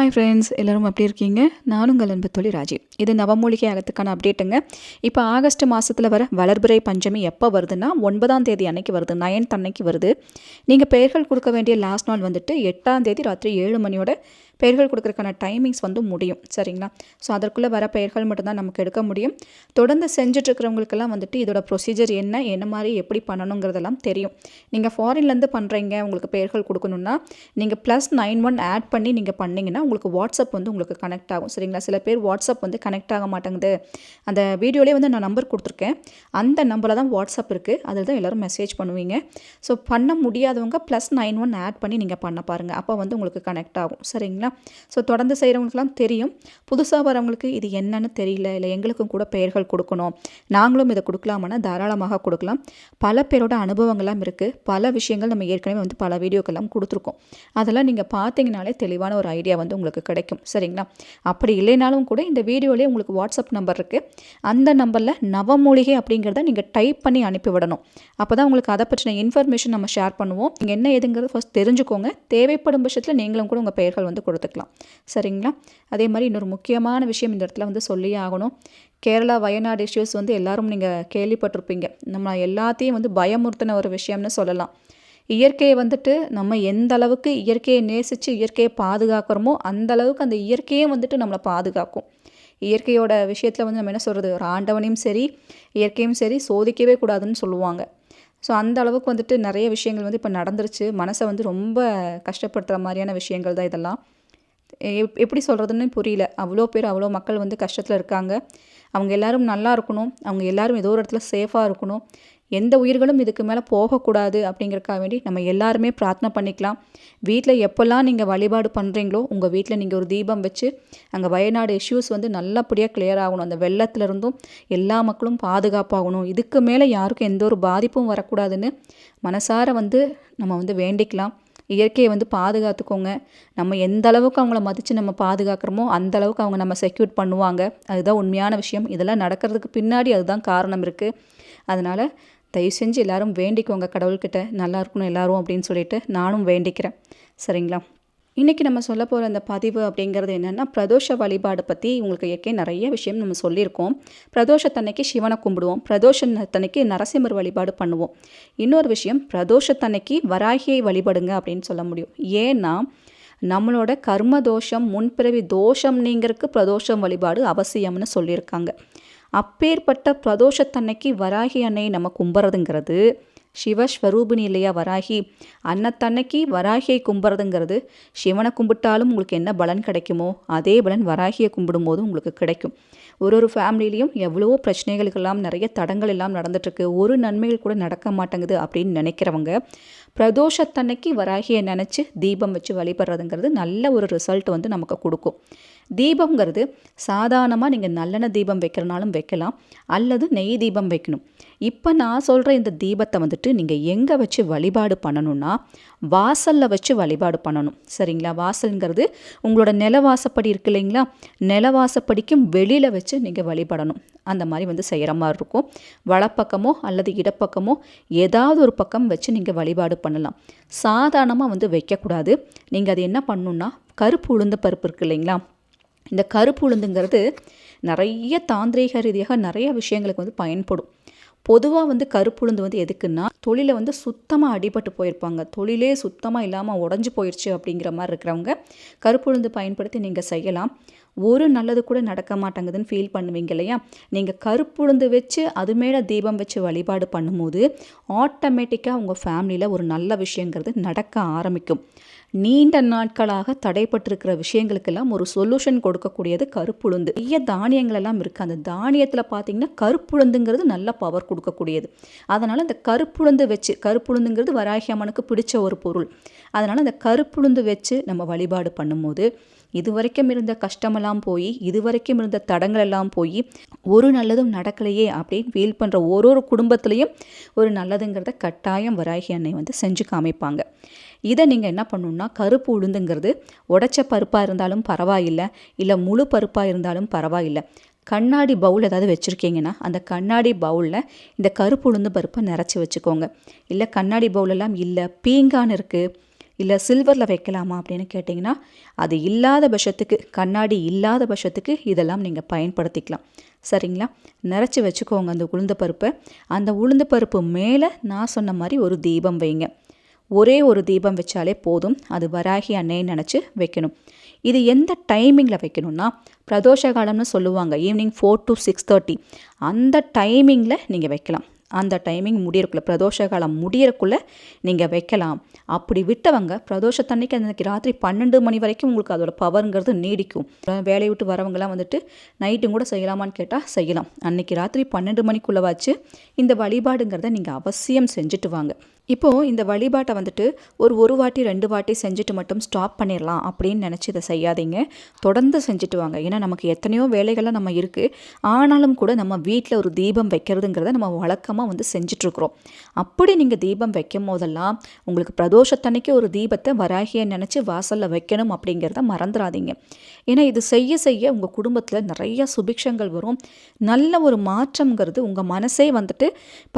Hi friends எல்லோரும் எப்படி இருக்கீங்க? நானும் உங்கள் அன்பு தொழில் ராஜி. இது நவமூலிகை ஆகத்துக்கான அப்டேட்டுங்க இப்போ ஆகஸ்ட் மாதத்தில் வர வளர்பிறை பஞ்சமி எப்போ வருதுன்னா ஒன்பதாம் தேதி அன்னைக்கு வருது நயன்த் அன்னைக்கு வருது. நீங்கள் பெயர்கள் கொடுக்க வேண்டிய லாஸ்ட் நாள் வந்துட்டு எட்டாம் தேதி ராத்திரி ஏழு மணியோட பெயர்கள் கொடுக்குறதுக்கான டைமிங்ஸ் வந்து முடியும். சரிங்களா? ஸோ அதற்குள்ளே வர பெயர்கள் மட்டும்தான் நமக்கு எடுக்க முடியும். தொடர்ந்து செஞ்சுட்ருக்கிறவங்களுக்கெல்லாம் வந்துட்டு இதோட ப்ரொசீஜர் என்ன என்ன மாதிரி எப்படி பண்ணணுங்கிறதெல்லாம் தெரியும். நீங்கள் ஃபாரின்லேருந்து பண்ணுறீங்க உங்களுக்கு பெயர்கள் கொடுக்கணுன்னா நீங்கள் ப்ளஸ் நைன் ஒன் ஆட் பண்ணி நீங்கள் பண்ணிங்கன்னா உங்களுக்கு வாட்ஸ்அப் வந்து உங்களுக்கு கனெக்ட் ஆகும். சரிங்களா? சில பேர் வாட்ஸ்அப் வந்து கனெக்ட் ஆக மாட்டேங்குது. அந்த வீடியோலேயே வந்து நான் நம்பர் கொடுத்துருக்கேன். அந்த நம்பரில் தான் வாட்ஸ்அப் இருக்குது அதில் தான் எல்லோரும் மெசேஜ் பண்ணுவீங்க. ஸோ பண்ண முடியாதவங்க ப்ளஸ் நைன் ஒன் ஆட் பண்ணி நீங்கள் பண்ண பாருங்கள் அப்போ வந்து உங்களுக்கு கனெக்ட் ஆகும். சரிங்களா? ஸோ தொடர்ந்து செய்கிறவங்களுக்குலாம் தெரியும். புதுசாக வரவங்களுக்கு இது என்னன்னு தெரியல. இல்லை எங்களுக்கும் கூட பெயர்கள் கொடுக்கணும். நாங்களும் இதை கொடுக்கலாமானா தாராளமாக கொடுக்கலாம். பல பேரோட அனுபவங்கள்லாம் இருக்குது பல விஷயங்கள் நம்ம ஏற்கனவே வந்து பல வீடியோக்கெல்லாம் கொடுத்துருக்கோம். அதெல்லாம் நீங்கள் பார்த்தீங்கனாலே தெளிவான ஒரு ஐடியா வந்து உங்களுக்கு கிடைக்கும். சரிங்களா? அப்படி இல்லைனாலும் கூட இந்த வீடியோலேயே உங்களுக்கு வாட்ஸ்அப் நம்பர் இருக்குது அந்த நம்பரில் நவமூலிகை அப்படிங்கிறத நீங்கள் டைப் பண்ணி அனுப்பி விடணும். அப்போ தான் உங்களுக்கு அதை பற்றின இன்ஃபர்மேஷன் நம்ம ஷேர் பண்ணுவோம். நீங்கள் என்ன எதுங்கிறது ஃபஸ்ட் தெரிஞ்சுக்கோங்க. தேவைப்படும் பட்சத்தில் நீங்களும் கூட உங்கள் பெயர்கள் வந்து கொடுத்துக்கலாம். சரிங்களா? அதே மாதிரி இன்னொரு முக்கியமான விஷயம் இந்த இடத்துல வந்து சொல்லியே ஆகணும். கேரளா வயநாடு இஷ்யூஸ் வந்து எல்லாரும் நீங்கள் கேள்விப்பட்டிருப்பீங்க. நம்ம எல்லாத்தையும் வந்து பயமுறுத்தின ஒரு விஷயம்னு சொல்லலாம். இயற்கையை வந்துட்டு நம்ம எந்த அளவுக்கு இயற்கையை நேசித்து இயற்கையை பாதுகாக்கிறோமோ அந்த அளவுக்கு அந்த இயற்கையே வந்துட்டு நம்மளை பாதுகாக்கும். இயற்கையோட விஷயத்தில் வந்து நம்ம என்ன சொல்கிறது ஒரு ஆண்டவனையும் சரி இயற்கையும் சரி சோதிக்கவே கூடாதுன்னு சொல்லுவாங்க. ஸோ அந்த அளவுக்கு வந்துட்டு நிறைய விஷயங்கள் வந்து இப்போ நடந்துருச்சு. மனசை வந்து ரொம்ப கஷ்டப்படுத்துகிற மாதிரியான விஷயங்கள் தான் இதெல்லாம். எப்படி சொல்கிறதுன்னு புரியல. அவ்வளோ பேர் அவ்வளோ மக்கள் வந்து கஷ்டத்தில் இருக்காங்க. அவங்க எல்லோரும் நல்லா இருக்கணும். அவங்க எல்லோரும் ஏதோ ஒரு இடத்துல சேஃபாக இருக்கணும். எந்த உயிர்களும் இதுக்கு மேலே போகக்கூடாது அப்படிங்கிறக்காக வேண்டி நம்ம எல்லாருமே பிரார்த்தனை பண்ணிக்கலாம். வீட்டில் எப்போல்லாம் நீங்கள் வழிபாடு பண்ணுறீங்களோ உங்கள் வீட்டில் நீங்கள் ஒரு தீபம் வச்சு அங்கே வயநாடு இஷ்யூஸ் வந்து நல்லபடியாக கிளியர் ஆகணும். அந்த வெள்ளத்துலேருந்தும் எல்லா மக்களும் பாதுகாப்பாகணும். இதுக்கு மேலே யாருக்கும் எந்த ஒரு பாதிப்பும் வரக்கூடாதுன்னு மனசார வந்து நம்ம வந்து வேண்டிக்கலாம். இயற்கையை வந்து பாதுகாத்துக்கோங்க. நம்ம எந்த அளவுக்கு அவங்கள மதித்து நம்ம பாதுகாக்கிறோமோ அந்த அளவுக்கு அவங்க நம்ம செக்யூர் பண்ணுவாங்க. அதுதான் உண்மையான விஷயம். இதெல்லாம் நடக்கிறதுக்கு பின்னாடி அதுதான் காரணம் இருக்குது அதனால் தயவு செஞ்சு எல்லோரும் வேண்டிக்கோங்க கடவுள்கிட்ட. நல்லா இருக்கணும் எல்லோரும் அப்படின்னு சொல்லிட்டு நானும் வேண்டிக்கிறேன். சரிங்களா? இன்றைக்கி நம்ம சொல்ல போகிற அந்த பதிவு அப்படிங்கிறது என்னென்னா பிரதோஷ வழிபாடு பற்றி உங்களுக்கு ஏற்கே நிறைய விஷயம் நம்ம சொல்லியிருக்கோம். பிரதோஷத்தன்னைக்கு சிவனை கும்பிடுவோம். பிரதோஷத்தன்னைக்கு நரசிம்மர் வழிபாடு பண்ணுவோம். இன்னொரு விஷயம் பிரதோஷத்தன்னைக்கு வராகியை வழிபடுங்க அப்படின்னு சொல்ல முடியும். ஏன்னா நம்மளோட கர்ம தோஷம் முன்பிறவி தோஷம் நீங்கிறதுக்கு பிரதோஷம் வழிபாடு அவசியம்னு சொல்லியிருக்காங்க. அப்பேற்பட்ட பிரதோஷத்தன்னைக்கு வராகி அன்னையை நம்ம கும்புறதுங்கிறது சிவஸ்வரூபினி இல்லையா வராகி? அன்னத்தன்னைக்கு வராகியை கும்புறதுங்கிறது சிவனை கும்பிட்டாலும் உங்களுக்கு என்ன பலன் கிடைக்குமோ அதே பலன் வராகியை கும்பிடும்போது உங்களுக்கு கிடைக்கும். ஒரு ஒரு ஃபேமிலிலையும் எவ்வளவோ பிரச்சனைகளுக்கெல்லாம் நிறைய தடங்கள் எல்லாம் நடந்துட்டுருக்கு. ஒரு நன்மைகள் கூட நடக்க மாட்டேங்குது அப்படின்னு நினைக்கிறவங்க பிரதோஷத்தன்னைக்கு வராகியை நினச்சி தீபம் வச்சு வழிபடுறதுங்கிறது நல்ல ஒரு ரிசல்ட் வந்து நமக்கு கொடுக்கும். தீபங்கிறது சாதாரணமாக நீங்கள் நல்லெண்ணெய் தீபம் வைக்கிறனாலும் வைக்கலாம் அல்லது நெய் தீபம் வைக்கணும். இப்போ நான் சொல்கிற இந்த தீபத்தை வந்துட்டு நீங்கள் எங்கே வச்சு வழிபாடு பண்ணணும்னா வாசலில் வச்சு வழிபாடு பண்ணணும். சரிங்களா? வாசலுங்கிறது உங்களோட நிலவாசப்படி இருக்கு இல்லைங்களா? நிலவாசப்படிக்கும் வெளியில் வச்சு வச்சு நீங்கள் வழிபடணும். அந்த மாதிரி வந்து செய்கிற மாதிரி இருக்கும். வலப்பக்கமோ அல்லது இடப்பக்கமோ ஏதாவது ஒரு பக்கம் வச்சு நீங்கள் வழிபாடு பண்ணலாம். சாதாரணமாக வந்து வைக்கக்கூடாது. நீங்கள் அது என்ன பண்ணணுன்னா கருப்பு உளுந்த பருப்பு இருக்குது இல்லைங்களா? இந்த கருப்பு உளுந்துங்கிறது நிறைய தாந்திரீக ரீதியாக நிறைய விஷயங்களுக்கு வந்து பயன்படும். பொதுவாக வந்து கருப்புளுந்து வந்து எதுக்குன்னா தொழிலை வந்து சுத்தமாக அடிபட்டு போயிருப்பாங்க. தொழிலே சுத்தமாக இல்லாமல் உடஞ்சி போயிடுச்சு அப்படிங்கிற மாதிரி இருக்கிறவங்க கருப்புளுந்து பயன்படுத்தி நீங்கள் செய்யலாம். ஒரு நல்லது கூட நடக்க மாட்டேங்குதுன்னு ஃபீல் பண்ணுவீங்க இல்லையா? நீங்கள் கருப்புளுந்து வச்சு அது மேலே தீபம் வச்சு வழிபாடு பண்ணும்போது ஆட்டோமேட்டிக்காக உங்கள் ஃபேமிலியில் ஒரு நல்ல விஷயங்கிறது நடக்க ஆரம்பிக்கும். நீண்ட நாட்களாக தடைப்பட்டிருக்கிற விஷயங்களுக்கெல்லாம் ஒரு சொல்யூஷன் கொடுக்கக்கூடியது கருப்புளுந்து நிறைய தானியங்கள் எல்லாம் இருக்குது அந்த தானியத்தில் பார்த்தீங்கன்னா கருப்புளுந்துங்கிறது நல்ல பவர் கொடுக்கக்கூடியது. அதனால் அந்த கருப்புளுந்து வச்சு கருப்புளுந்துங்கிறது வராகி அம்மனுக்கு பிடிச்ச ஒரு பொருள். அதனால் அந்த கருப்புளுந்து வச்சு நம்ம வழிபாடு பண்ணும்போது இது வரைக்கும் இருந்த கஷ்டமெல்லாம் போய் இது வரைக்கும் இருந்த தடங்கள் எல்லாம் போய் ஒரு நல்லதும் நடக்கலையே அப்படின்னு ஃபீல் பண்ணுற ஒரு ஒரு குடும்பத்துலேயும் ஒரு நல்லதுங்கிறத கட்டாயம் வராகி அன்னை வந்து செஞ்சு காமிப்பாங்க. இதை நீங்கள் என்ன பண்ணணுன்னா கருப்பு உளுந்துங்கிறது உடச்ச பருப்பாக இருந்தாலும் பரவாயில்லை இல்லை முழு பருப்பாக இருந்தாலும் பரவாயில்லை. கண்ணாடி பவுல் ஏதாவது வச்சுருக்கீங்கன்னா அந்த கண்ணாடி பவுலில் இந்த கருப்பு உளுந்து பருப்பை நிறச்சி வச்சுக்கோங்க. இல்லை கண்ணாடி பவுலெல்லாம் இல்லை பீங்கான் இருக்குது இல்லை சில்வரில் வைக்கலாமா அப்படின்னு கேட்டிங்கன்னா அது இல்லாத பட்சத்துக்கு கண்ணாடி இல்லாத பட்சத்துக்கு இதெல்லாம் நீங்கள் பயன்படுத்திக்கலாம். சரிங்களா? நிறச்சி வச்சுக்கோங்க அந்த உளுந்த பருப்பை. அந்த உளுந்த பருப்பு மேலே நான் சொன்ன மாதிரி ஒரு தீபம் வைங்க. ஒரே ஒரு தீபம் வச்சாலே போதும். அது வராகி அன்னைன்னு நினச்சி வைக்கணும். இது எந்த டைமிங்கில் வைக்கணும்னா பிரதோஷ காலம்னு சொல்லுவாங்க. Evening four to six thirty அந்த டைமிங்கில் நீங்கள் வைக்கலாம். அந்த டைமிங் முடியறக்குள்ளே பிரதோஷ காலம் முடியறக்குள்ளே நீங்கள் வைக்கலாம். அப்படி விட்டவங்க பிரதோஷத்தன்னைக்கு அன்றைக்கி ராத்திரி பன்னெண்டு மணி வரைக்கும் உங்களுக்கு அதோட பவருங்கிறது நீடிக்கும். வேலையை விட்டு வரவங்களாம் வந்துட்டு நைட்டும் கூட செய்யலாமான்னு கேட்டால் செய்யலாம். அன்றைக்கி ராத்திரி பன்னெண்டு மணிக்குள்ளே வச்சு இந்த வழிபாடுங்கிறத நீங்கள் அவசியம் செஞ்சுட்டு வாங்க. இப்போது இந்த வழிபாட்டை வந்துட்டு ஒரு ஒரு வாட்டி ரெண்டு வாட்டி செஞ்சுட்டு மட்டும் ஸ்டாப் பண்ணிடலாம் அப்படின்னு நினச்சி இதை செய்யாதீங்க. தொடர்ந்து செஞ்சுட்டு வாங்க. ஏன்னா நமக்கு எத்தனையோ வேலைகள்லாம் நம்ம இருக்குது ஆனாலும் கூட நம்ம வீட்டில் ஒரு தீபம் வைக்கிறதுங்கிறத நம்ம வழக்கமாக வந்து செஞ்சிட்ருக்குறோம் அப்படி நீங்கள் தீபம் வைக்கும் போதெல்லாம் உங்களுக்கு பிரதோஷத்தன்னைக்கு ஒரு தீபத்தை வராகியை நினச்சி வாசலில் வைக்கணும் அப்படிங்கிறத மறந்துடாதீங்க ஏன்னா இது செய்ய செய்ய உங்கள் குடும்பத்தில் நிறைய சுபிக்ஷங்கள் வரும். நல்ல ஒரு மாற்றங்கிறது உங்கள் மனசே வந்துட்டு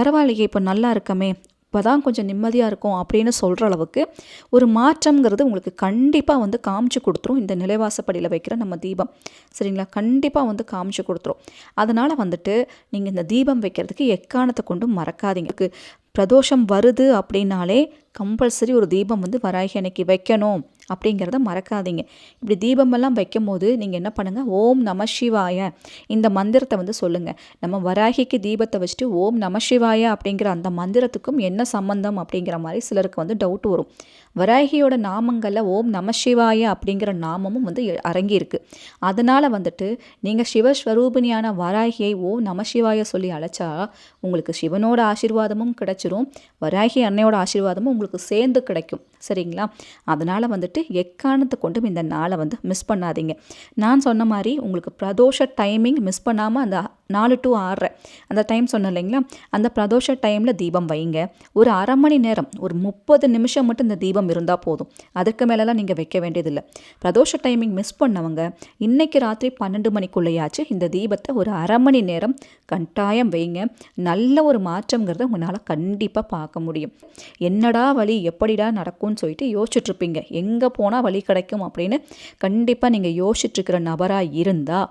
பரவாயில்லையே இப்போ நல்லா இருக்கமே இப்போ தான் கொஞ்சம் நிம்மதியாக இருக்கும் அப்படின்னு சொல்கிற அளவுக்கு ஒரு மாற்றம்ங்கிறது உங்களுக்கு கண்டிப்பாக வந்து காமிச்சு கொடுத்துரும். இந்த நிலைவாசப்படியில் வைக்கிற நம்ம தீபம். சரிங்களா? கண்டிப்பாக வந்து காமிச்சு கொடுத்துரும். அதனால் வந்துட்டு நீங்கள் இந்த தீபம் வைக்கிறதுக்கு எக்காரணத்தை கொண்டும் மறக்காதீங்க. பிரதோஷம் வருது அப்படின்னாலே கம்பல்சரி ஒரு தீபம் வந்து வராகி அன்னைக்கு வைக்கணும். அப்படிங்கிறத மறக்காதீங்க. இப்படி தீபமெல்லாம் வைக்கும் போது நீங்கள் என்ன பண்ணுங்கள் ஓம் நம சிவாய. இந்த மந்திரத்தை வந்து சொல்லுங்கள் நம்ம வராகிக்கு தீபத்தை வச்சுட்டு ஓம் நம சிவாய அப்படிங்கிற அந்த மந்திரத்துக்கும் என்ன சம்பந்தம் அப்படிங்கிற மாதிரி சிலருக்கு வந்து டவுட் வரும். வராகியோட நாமங்களில் ஓம் நம சிவாய அப்படிங்கிற நாமமும் வந்து அரங்கியிருக்கு அதனால் வந்துட்டு நீங்கள் சிவஸ்வரூபிணியான வராகியை ஓம் நம சிவாய சொல்லி அழைச்சா உங்களுக்கு சிவனோட ஆசீர்வாதமும் கிடைச்சிரும். வராகி அன்னையோட ஆசீர்வாதமும் உங்களுக்கு சேர்ந்து கிடைக்கும். சரிங்களா? அதனால் வந்துட்டு எக்காரணத்தை கொண்டும் இந்த நாளை வந்து மிஸ் பண்ணாதீங்க. நான் சொன்ன மாதிரி உங்களுக்கு பிரதோஷ டைமிங் மிஸ் பண்ணாமல் அந்த நாலு டு ஆறரை அந்த டைம் சொன்னேன் இல்லைங்களா? அந்த பிரதோஷ டைமில் தீபம் வைங்க. ஒரு அரை மணி நேரம் ஒரு முப்பது நிமிஷம் மட்டும் இந்த தீபம் இருந்தால் போதும். அதுக்கு மேலெலாம் நீங்கள் வைக்க வேண்டியதில்லை. பிரதோஷ டைமிங் மிஸ் பண்ணவங்க இன்றைக்கி ராத்திரி பன்னெண்டு மணிக்குள்ளேயாச்சும் இந்த தீபத்தை ஒரு அரை மணி நேரம் கட்டாயம் வைங்க. நல்ல ஒரு மாற்றங்கிறத உங்களால் கண்டிப்பாக பார்க்க முடியும். என்னடா வழி எப்படிடா நடக்கும்னு சொல்லிட்டு யோசிச்சுட்ருப்பீங்க. எங்கே போனால் வழி கிடைக்கும் அப்படின்னு கண்டிப்பாக நீங்கள் யோசிச்சுட்ருக்கிற நபராக இருந்தால்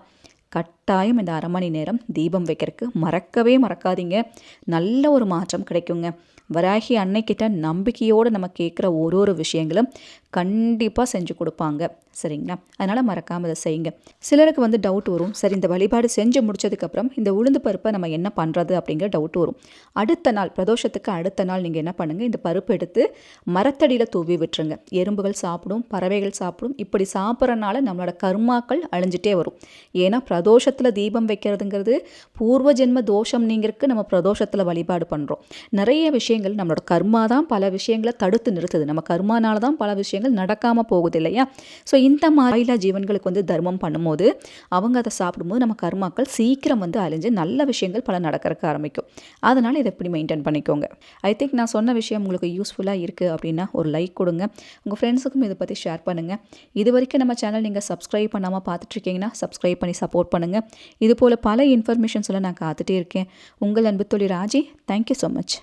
கட்டாயம் இந்த அரை மணி நேரம் தீபம் வைக்கிறதுக்கு மறக்கவே மறக்காதீங்க. நல்ல ஒரு மாற்றம் கிடைக்குங்க. வராகி அன்னைக்கிட்ட நம்பிக்கையோடு நம்ம கேட்குற ஒரு ஒரு விஷயங்களும் கண்டிப்பாக செஞ்சு கொடுப்பாங்க. சரிங்களா? அதனால் மறக்காமல் இதை செய்யுங்க. சிலருக்கு வந்து டவுட் வரும். சரி இந்த வழிபாடு செஞ்சு முடிச்சதுக்கப்புறம் இந்த உளுந்து பருப்பை நம்ம என்ன பண்ணுறது அப்படிங்கிற டவுட் வரும். அடுத்த நாள் பிரதோஷத்துக்கு அடுத்த நாள் நீங்கள் என்ன பண்ணுங்கள் இந்த பருப்பு எடுத்து மரத்தடியில் தூவி விட்டுருங்க. எறும்புகள் சாப்பிடும் பறவைகள் சாப்பிடும். இப்படி சாப்பிட்றனால நம்மளோட கர்மாக்கள் அழிஞ்சிட்டே வரும். ஏன்னா பிரதோஷத்தில் தீபம் வைக்கிறதுங்கிறது பூர்வ ஜென்ம தோஷம் நீங்கிறதுக்கு நம்ம பிரதோஷத்தில் வழிபாடு பண்ணுறோம் நிறைய விஷயங்கள் நம்மளோட கர்மா தான் பல விஷயங்களை தடுத்து நிறுத்துது. நம்ம கர்மானால தான் பல விஷயங்கள் நடக்காமல் போகுது இல்லையா ஸோ இந்த மாதிரி ஜீவன்களுக்கு வந்து தர்மம் பண்ணும்போது அவங்க அதை சாப்பிடும்போது நம்ம கர்மாக்கள் சீக்கிரம் வந்து அழிஞ்சு நல்ல விஷயங்கள் பல நடக்கிறதுக்கு ஆரம்பிக்கும். அதனால் இதை எப்படி மெயின்டைன் பண்ணிக்கோங்க? ஐ திங்க் நான் சொன்ன விஷயம் உங்களுக்கு யூஸ்ஃபுல்லாக இருக்குது அப்படின்னா ஒரு லைக் கொடுங்க. உங்கள் ஃப்ரெண்ட்ஸுக்கும் இதை பற்றி ஷேர் பண்ணுங்கள் இது வரைக்கும் நம்ம சேனல் நீங்கள் சப்ஸ்கிரைப் பண்ணாமல் பார்த்துட்ருக்கீங்கன்னா சப்ஸ்கிரைப் பண்ணி சப்போர்ட் பண்ணுங்கள் இது போல் பல இன்ஃபர்மேஷன்ஸ் எல்லாம் நான் காத்துட்டே இருக்கேன். உங்கள் அன்பு தொழில் ராஜி. Thank you so much